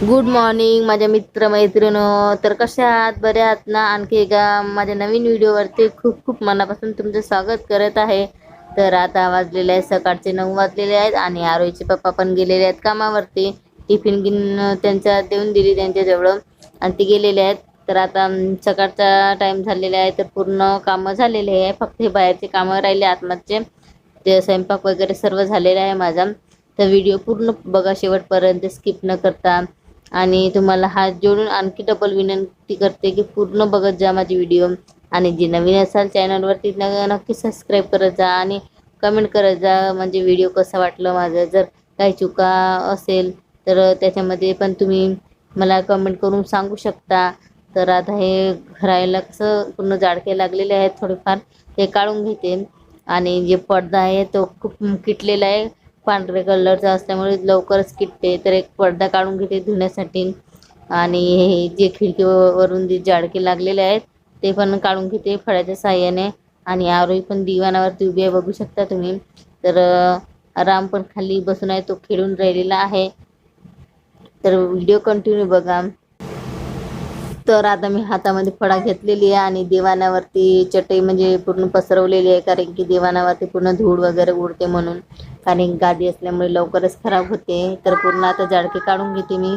Good morning माझ्या मित्रमैत्रिणो तर कशा आहात? बऱ्या आहात ना? आणखी एका माझ्या नवीन व्हिडिओवरती खूप खूप मनापासून तुमचं स्वागत करत आहे. तर आता वाजलेले आहेत सकाळचे नऊ वाजलेले आहेत आणि आरोहीचे पप्पा पण गेलेले आहेत कामावरती. टिफिन गिन त्यांच्या देऊन दिली त्यांच्याजवळ आणि ते गेलेले आहेत. तर आता सकाळचा टाईम झालेला आहे तर पूर्ण कामं झालेले आहे. फक्त हे बाहेरचे कामं राहिले आतमध्ये ते स्वयंपाक वगैरे सर्व झालेला आहे माझा. तर व्हिडिओ पूर्ण बघा शेवटपर्यंत स्किप न करता. आणि तुम्हाला हात जोडून आणखी डबल विनंती करते की पूर्ण बघत जा माझी व्हिडिओ आणि जे नवीन असाल चॅनलवरती नक्की सबस्क्राईब करत जा आणि कमेंट करत जा म्हणजे व्हिडिओ कसा वाटलं माझं. जर काही चुका असेल तर त्याच्यामध्ये पण तुम्ही मला कमेंट करून सांगू शकता. तर आता हे घरायला कसं पूर्ण जाडके लागलेले आहेत थोडेफार ते काढून घेते. आणि जे पडदा आहे तो खूप किटलेला आहे. पांढऱ्या कलरचा असल्यामुळे लवकरच किटते तर एक पडदा काढून घेते धुण्यासाठी. आणि हे जे खिडकीवरून जे जाडके लागलेले आहेत ते पण काढून घेते फळ्याच्या साह्याने. आणि आरोही पण दिवाणावरती उभी आहे बघू शकता तुम्ही. तर राम पण खाली बसून आहे तो खेळून राहिलेला आहे. तर व्हिडिओ कंटिन्यू बघा. तर आता मी हातामध्ये फळा घेतलेली आहे आणि दिवाणावरती चटई म्हणजे पूर्ण पसरवलेली आहे कारण की दिवाणावरती पूर्ण धूळ वगैरे उडते म्हणून. कारण गादी असल्यामुळे लवकरच खराब होते. तर पूर्ण आता जाडके काढून घेते मी.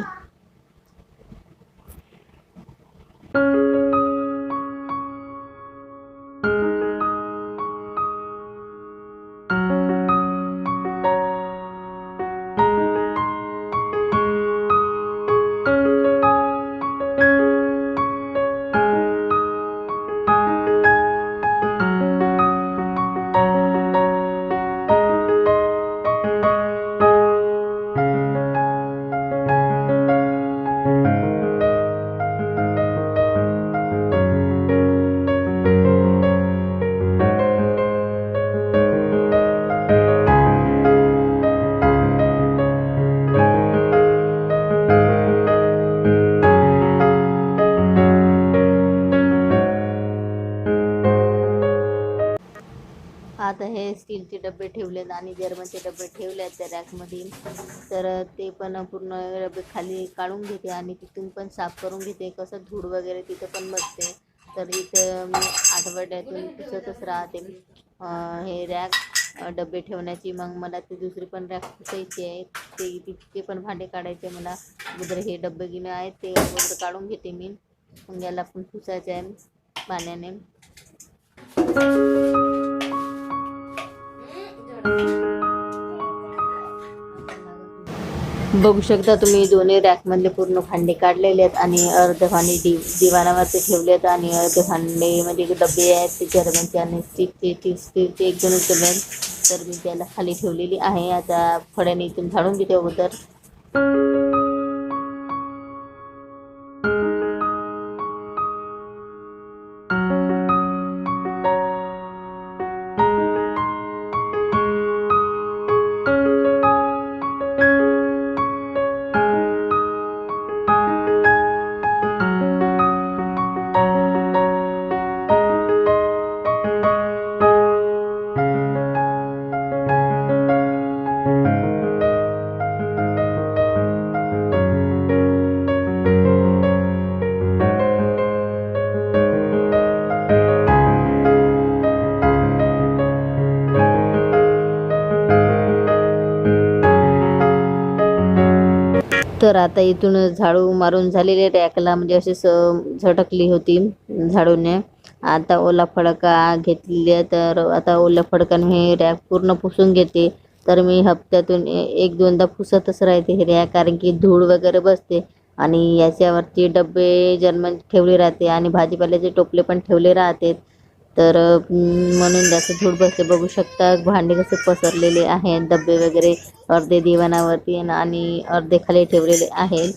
स्टीलचे डबे ठेवलेत आणि जर्मनचे डबे ठेवले आहेत त्या रॅकमध्ये. तर ते पण पूर्ण डबे खाली काढून घेते आणि तिथून पण साफ करून घेते. कसं धूळ वगैरे तिथं पण बसते. तर इथं मी आठवड्यातून पुसतच राहते. हे रॅक डबे ठेवण्याची. मग मला ते दुसरी पण रॅक पुसायची आहे. ते तिथे पण भांडे काढायचे मला. अगोदर हे डबे गिने आहेत ते अगोदर काढून घेते मी. मग याला पण पुसायचं आहे पाण्याने. बघू शकता तुम्ही दोन्ही रॅकमधले पूर्ण भांडे काढलेले आहेत आणि अर्ध भांडे दि दिवाणावरती ठेवलेत आणि अर्ध भांडे म्हणजे डबे आहेत ते जर्मनचे आणि स्टीकचे ती स्टीलचे एक दोनच डबे आहेत. तर मी त्याला खाली ठेवलेली आहे. आता फड्याने इथून झाडून घेते अगोदर. तर आता इथून झाडू मारून झालेले रॅकला म्हणजे अशी स झटकली होती झाडूने. आता ओला फडका घेतलेली तर आता ओल्या फडकाने हे रॅक पूर्ण पुसून घेते. तर मी हप्त्यातून एक दोनदा पुसतच राहते हे रॅक कारण की धूळ वगैरे बसते. आणि याच्यावरती डबे जन्म ठेवले राहते आणि भाजीपाल्याचे टोपले पण ठेवले राहते तर म्हणून जास्त धूळ बसते. बघू शकता भांडे कसे पसरलेले आहेत. डबे वगैरे अर्धे दिवाणावरती आणि- अर्धे खाली ठेवलेले आहेत.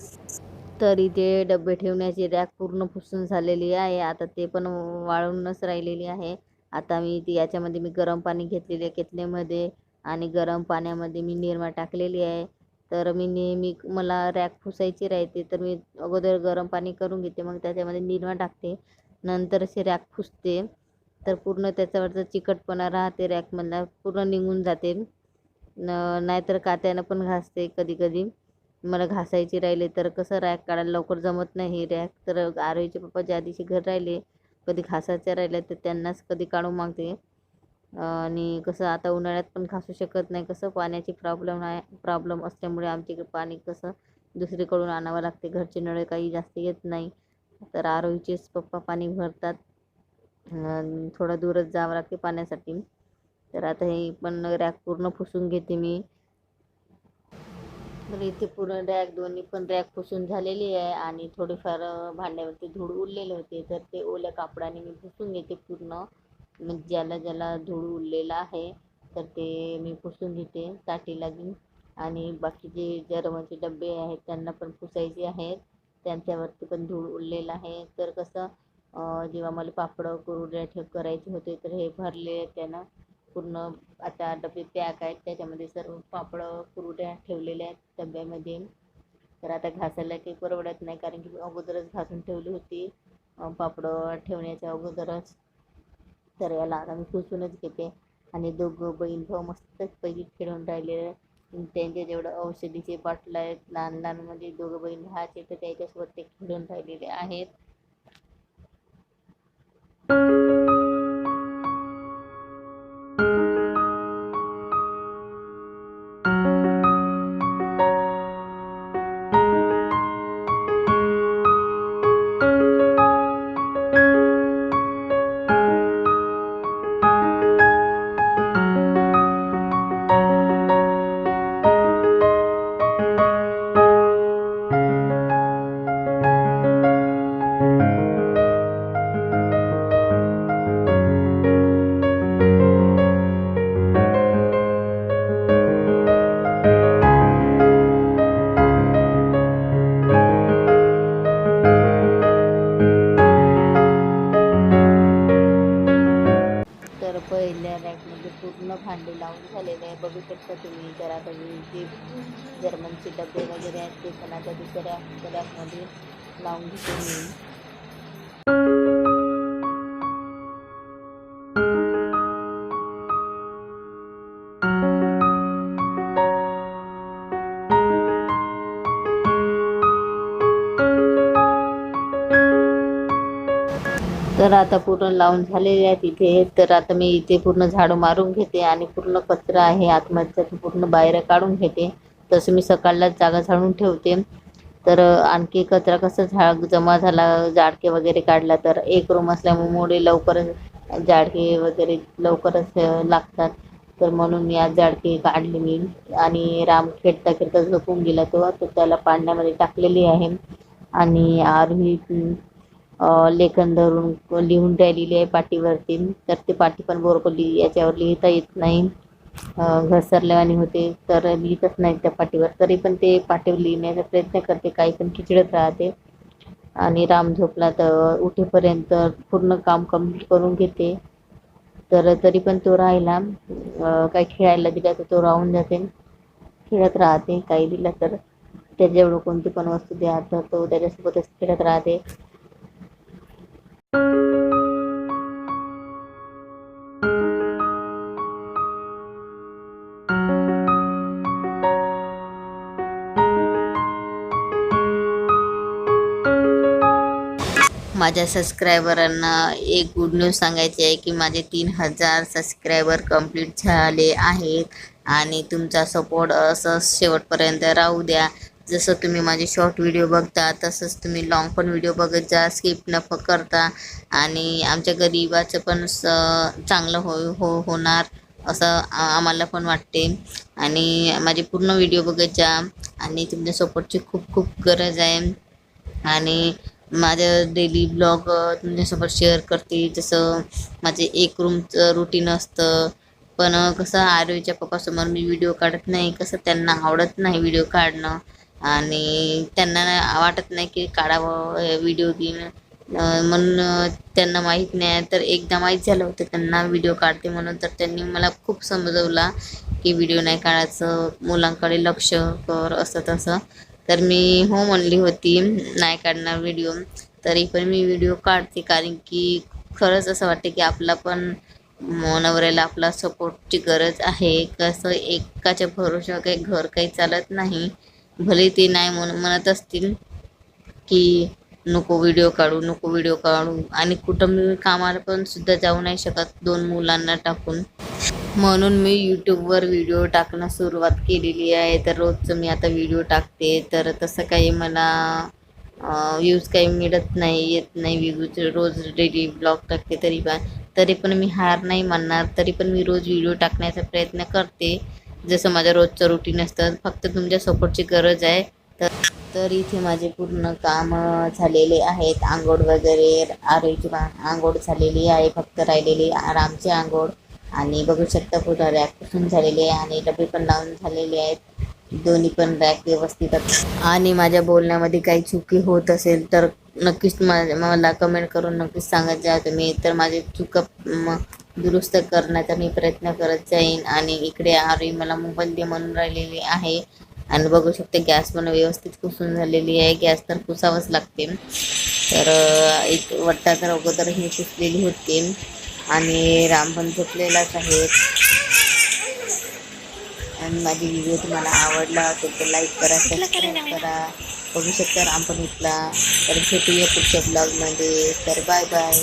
तर इथे डबे ठेवण्याची रॅक पूर्ण पुसून झालेली आहे. आता ते पण वाळूनच राहिलेली आहे. आता मी ती याच्यामध्ये मी गरम पाणी घेतलेले आहे केतलीमध्ये. आणि गरम पाण्यामध्ये मी निरमा टाकलेली आहे. तर मी नेहमी मला रॅक पुसायची राहते तर मी अगोदर गरम पाणी करून घेते. मग त्याच्यामध्ये निरमा टाकते. नंतर असे रॅक पुसते. तर पूर्ण त्याच्यावरचा चिकटपणा राहते रॅकमधला पूर्ण निघून जाते. न नाहीतर कात्यानं पण घासते कधी कधी मला घासायची राहिले तर कसं रॅक काढायला लवकर जमत नाही रॅक. तर आरोहीचे पप्पा ज्या दिवशी घर राहिले कधी घासायच्या राहिल्या तर त्यांनाच कधी काढून मागते. आणि कसं आता उन्हाळ्यात पण घासू शकत नाही कसं पाण्याची प्रॉब्लेम आहे प्रॉब्लेम असल्यामुळे आमच्या इकडे पाणी कसं दुसरीकडून आणावं लागते. घरचे नळे काही जास्त येत नाही. तर आरोहीचेच पप्पा पाणी भरतात. थोडं दूरच जावं लागते पाण्यासाठी. तर आता हे पण रॅक पूर्ण पुसून घेते मी. तर इथे पूर्ण रॅक दोन्ही पण रॅक पुसून झालेली आहे आणि थोडीफार भांड्यावरती धूळ उरलेले होते. तर ते ओल्या कापडाने मी पुसून घेते पूर्ण. मग ज्याला ज्याला धूळ उरलेला आहे तर ते मी पुसून घेते ताटी घेऊन आणि बाकीचे जर्मनचे डबे आहेत त्यांना पण पुसायचे आहेत. त्यांच्यावरती पण धूळ उरलेला आहे. तर कसं जेव्हा मला पापडं कुरड्या ठेव करायचे होते तर हे भरले त्यानं. पूर्ण आता डबे पॅक आहेत त्याच्यामध्ये सर्व पापडं कुरड्या ठेवलेल्या आहेत डब्यामध्ये. तर आता घासायला काही परवडत नाही कारण की अगोदरच घासून ठेवली होती पापडं ठेवण्याच्या अगोदरच. तर याला आता मी पुसूनच घेते. आणि दोघं बहीण भाऊ मस्तच पैकी खेळून राहिलेले त्यांच्या जेवढं औषधीचे बाटलं आहेत लहान लहान म्हणजे दोघं बहीण राहायचे तर त्याच्यासोबत ते खेळून राहिलेले आहेत. तर पहिल्या रॅकमध्ये म्हणजे पूर्ण भांडे लावून झालेले आहे. बघू शकता तुम्ही तर जे जर्मनचे डबे वगैरे आहेत ते पण आता दुसऱ्या रॅकमध्ये लावून घेते मी तर आता पूर्ण लावून झालेले आहे इथे. तर आता मी इथे पूर्ण झाडू मारून घेते आणि पूर्ण कचरा आहे आतमधचा तो पूर्ण बाहेर काढून घेते. तसं मी सकाळलाच जागा झाडून ठेवते. तर आणखी कचरा कसा झा जमा झाला जाडके वगैरे काढला तर एक रूम असल्यामुळे लवकरच जाडके वगैरे लवकरच लागतात. तर म्हणून मी आज जाडके काढले मी. आणि राम खेळता खेळता झोपून गेला तो तर त्याला पाण्यामध्ये टाकलेली आहे. आणि आरही लेखन धरून लिहून राहिलेली आहे पाटीवरती तर ते पाटी पण बरोबर लिहि याच्यावर लिहिता येत नाही. घसरल्यावानी होते तर लिहितच नाही त्या पाटीवर तरी पण ते पाटीवर लिहिण्याचा प्रयत्न करते काही पण खिचडत राहते. आणि राम झोपला तर उठेपर्यंत पूर्ण काम कंप्लीट करून घेते. तर तरी पण तो राहिला. काही खेळायला दिला तर तो राहून जाते. खेळत राहते काही दिलं तर. त्याच्याजवळ कोणती पण वस्तू द्या तर तो त्याच्यासोबतच खेळत राहते. माझ्या सबस्क्रायबरांना एक गुड न्यूज सांगायची आहे की माझे तीन हजार सबस्क्रायबर कंप्लीट झाले आहेत. आणि तुमचा सपोर्ट असं शेवटपर्यंत राहू द्या. जसं तुम्ही माझे शॉर्ट व्हिडिओ बघता तसंच तुम्ही लॉंग पण व्हिडिओ बघत जा स्किप न करता आणि आमच्या गरिबाचं पण स चांगलं हो हो होणार असं आम्हाला पण वाटते. आणि माझे पूर्ण व्हिडिओ बघत जा आणि तुमच्या सपोर्टची खूप खूप गरज आहे. आणि माझं डेली ब्लॉग तुमच्यासोबत शेअर करते. जसं माझे एक रूमचं रुटीन असतं. पण कसं आरोहीच्या पप्पासमोर मी व्हिडिओ काढत नाही. कसं त्यांना आवडत नाही व्हिडिओ काढणं. आणि त्यांना वाटत नाही की काढावं व्हिडिओ घेऊन म्हणून त्यांना माहीत नाही. तर एकदा माहीत झालं होतं त्यांना व्हिडिओ काढते म्हणून. तर त्यांनी मला खूप समजवला की व्हिडिओ नाही काढायचं. मुलांकडे लक्ष कर असं तसं. तर मी हो म्हणली होती नाही काढणार व्हिडिओ तरी पण मी व्हिडिओ काढते. कारण की खरंच असं वाटते की आपला पण नवऱ्याला आपला सपोर्टची गरज आहे. कसं एकाच्या भरोशा काही घर काही चालत नाही. भले ते नाही म्हणून म्हणत असतील की नको व्हिडिओ काढू नको व्हिडिओ काढू. आणि कुठं मी कामाला पण सुद्धा जाऊ नाही शकत दोन मुलांना टाकून. म्हणून मी यूट्यूबवर व्हिडिओ टाकणं सुरुवात केलेली आहे. तर रोजचं मी आता व्हिडिओ टाकते. तर तसं काही मला व्ह्यूज काही मिळत नाही येत नाही व्ह्यूज रोज डेली ब्लॉग टाकते तरी पण. तरी पण मी हार नाही मानणार. तरी पण मी रोज व्हिडिओ टाकण्याचा प्रयत्न करते. जसं माझं रोजचं रुटीन असतं फक्त तुमच्या सपोर्टची गरज आहे. तर तर इथे माझे पूर्ण काम झालेले आहेत. आंघोळ वगैरे आरोग्य आंघोळ झालेली आहे. फक्त राहिलेली आरामची आंघोळ. आणि बघू शकता पूर्ण रॅक पुसून झालेली आहे आणि डबे पण लावून झालेले आहेत. दोन्ही पण रॅक व्यवस्थित आहेत. आणि माझ्या बोलण्यामध्ये काही चुकी होत असेल तर नक्कीच मला कमेंट करून नक्कीच सांगत जा तुम्ही. तर माझे चुका दुरुस्त करण्याचा मी प्रयत्न करत जाईन. आणि इकडे आरी मला मोबाईल दे म्हणून राहिलेली आहे. आणि बघू शकते गॅस पण व्यवस्थित पुसून झालेली आहे. गॅस तर कुसावंच लागते तर एक वट्टा तर अगोदर ही कुसलेली होती. आणि राम पण झोपलेलाच आहे. आणि माझी व्हिडिओ तुम्हाला आवडला असेल तर लाईक करा सबस्क्राईब करा. बघू शकता राम पण उठला. तर भेटूया पुढच्या ब्लॉगमध्ये तर बाय बाय